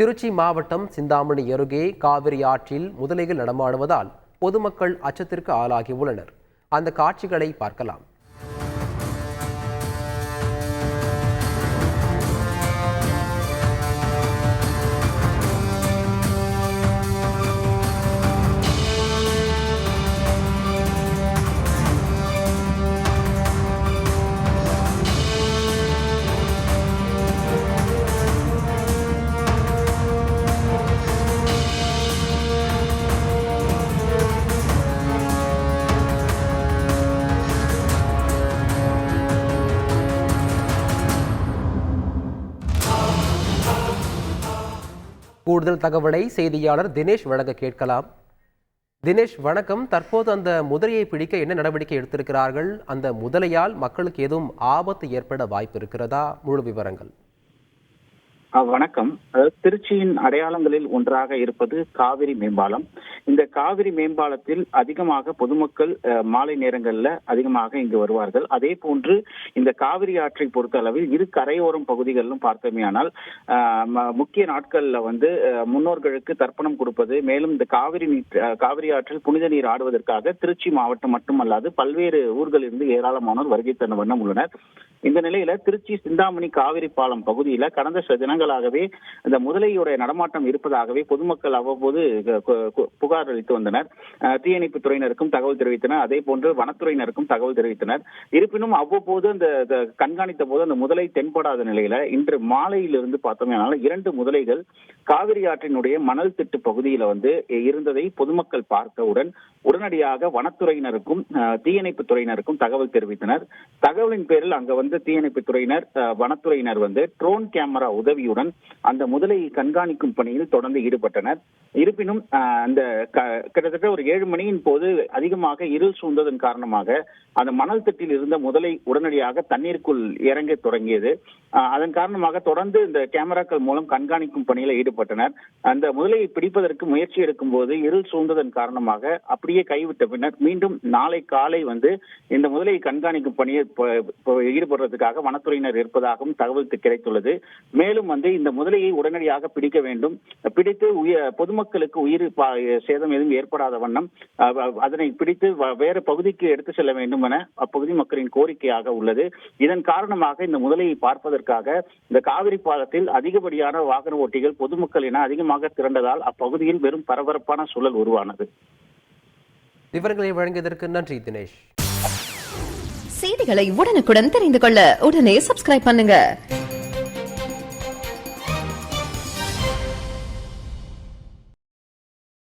திருச்சி மாவட்டம் சிந்தாமணி அருகே காவிரி ஆற்றில் முதலைகள் நடமாடுவதால் பொதுமக்கள் அச்சத்திற்கு ஆளாகி உள்ளனர். அந்த காட்சிகளை பார்க்கலாம். கூடுதல் தகவலை செய்தியாளர் தினேஷ் வழங்க கேட்கலாம். தினேஷ் வணக்கம். தற்போது அந்த முதலையை பிடிக்க என்ன நடவடிக்கை எடுத்திருக்கிறார்கள்? அந்த முதலையால் மக்களுக்கு எதுவும் ஆபத்து ஏற்பட வாய்ப்பு இருக்கிறதா? முழு விவரங்கள். வணக்கம். திருச்சியின் அடையாளங்களில் ஒன்றாக இருப்பது காவிரி மேம்பாலம். இந்த காவிரி மேம்பாலத்தில் அதிகமாக பொதுமக்கள் மாலை நேரங்களில் அதிகமாக இங்கு வருவார்கள். அதே போன்று இந்த காவிரி ஆற்றை பொறுத்த அளவில் இரு கரையோரம் பகுதிகளிலும் பார்த்தோமேயானால் முக்கிய நாட்கள்ல வந்து முன்னோர்களுக்கு தர்ப்பணம் கொடுப்பது மேலும் இந்த காவிரி நீர் காவிரி ஆற்றில் புனித நீர் ஆடுவதற்காக திருச்சி மாவட்டம் மட்டுமல்லாது பல்வேறு ஊர்களிலிருந்து ஏராளமானோர் வருகை தந்த வண்ணம் உள்ளனர். இந்த நிலையில திருச்சி சிந்தாமணி காவிரி பாலம் பகுதியில கடந்த சில தினங்களாகவே இந்த முதலையுடைய நடமாட்டம் இருப்பதாகவே பொதுமக்கள் அவ்வப்போது புகார் புகார் அளித்து வந்தனர். தீயணைப்பு துறையினருக்கும் தகவல் தெரிவித்தனர். அதே போன்று வனத்துறையினருக்கும் தகவல் தெரிவித்தனர். இருப்பினும் அவ்வப்போது அந்த கண்காணித்த போது அந்த முதலை தென்படாத நிலையில இன்று மாலையிலிருந்து பார்த்தோம்னால இரண்டு முதலைகள் காவிரி ஆற்றினுடைய மணல் திட்டு பகுதியில வந்து இருந்ததை பொதுமக்கள் பார்த்தவுடன் உடனடியாக வனத்துறையினருக்கும் தீயணைப்பு துறையினருக்கும் தகவல் தெரிவித்தனர். தகவலின் பேரில் அங்க வந்து தீயணைப்பு துறையினர் வனத்துறையினர் வந்து ட்ரோன் கேமரா உதவியுடன் அந்த முதலையை கண்காணிக்கும் பணியில் தொடர்ந்து ஈடுபட்டனர். இருப்பினும் அந்த கிட்டத்தட்ட ஒரு ஏழு மணியின் போது அதிகமாக இருள் சூழ்ந்ததன் காரணமாக அந்த மணல் தட்டில் இருந்த முதலை உடனடியாக தண்ணீருக்குள் இறங்க தொடங்கியது. அதன் காரணமாக தொடர்ந்து இந்த கேமராக்கள் மூலம் கண்காணிக்கும் பணியில் ஈடுபட்டனர். அந்த முதலையை பிடிப்பதற்கு முயற்சி எடுக்கும் போது இருள் சூழ்ந்ததன் காரணமாக அப்படியே கைவிட்ட பின்னர் மீண்டும் நாளை காலை வந்து இந்த முதலையை கண்காணிக்கும் பணியை ஈடுபடுறதுக்காக வனத்துறையினர் இருப்பதாகவும் தகவல் கிடைத்துள்ளது. மேலும் வந்து இந்த முதலையை உடனடியாக பிடிக்க வேண்டும். பிடித்து பொதுமக்களுக்கு உயிர் சேதம் எதுவும் ஏற்படாத வண்ணம் அதனை பிடித்து வேறு பகுதிக்கு எடுத்து செல்ல வேண்டும் என அப்பகுதி மக்களின் கோரிக்கையாக உள்ளது. இதன் காரணமாக இந்த முதலையை பார்ப்பதற்காக இந்த காவிரி பாலத்தில் அதிகப்படியான வாகன ஓட்டிகள் பொதுமக்கள் என அதிகமாக திரண்டதால் அப்பகுதியில் வெறும் பரபரப்பான சூழல் உருவானது. விவரங்களை வழங்கியதற்கு நன்றி தினேஷ். செய்திகளை உடனுக்குடன் தெரிந்து கொள்ள உடனே சப்ஸ்கிரைப் பண்ணுங்க.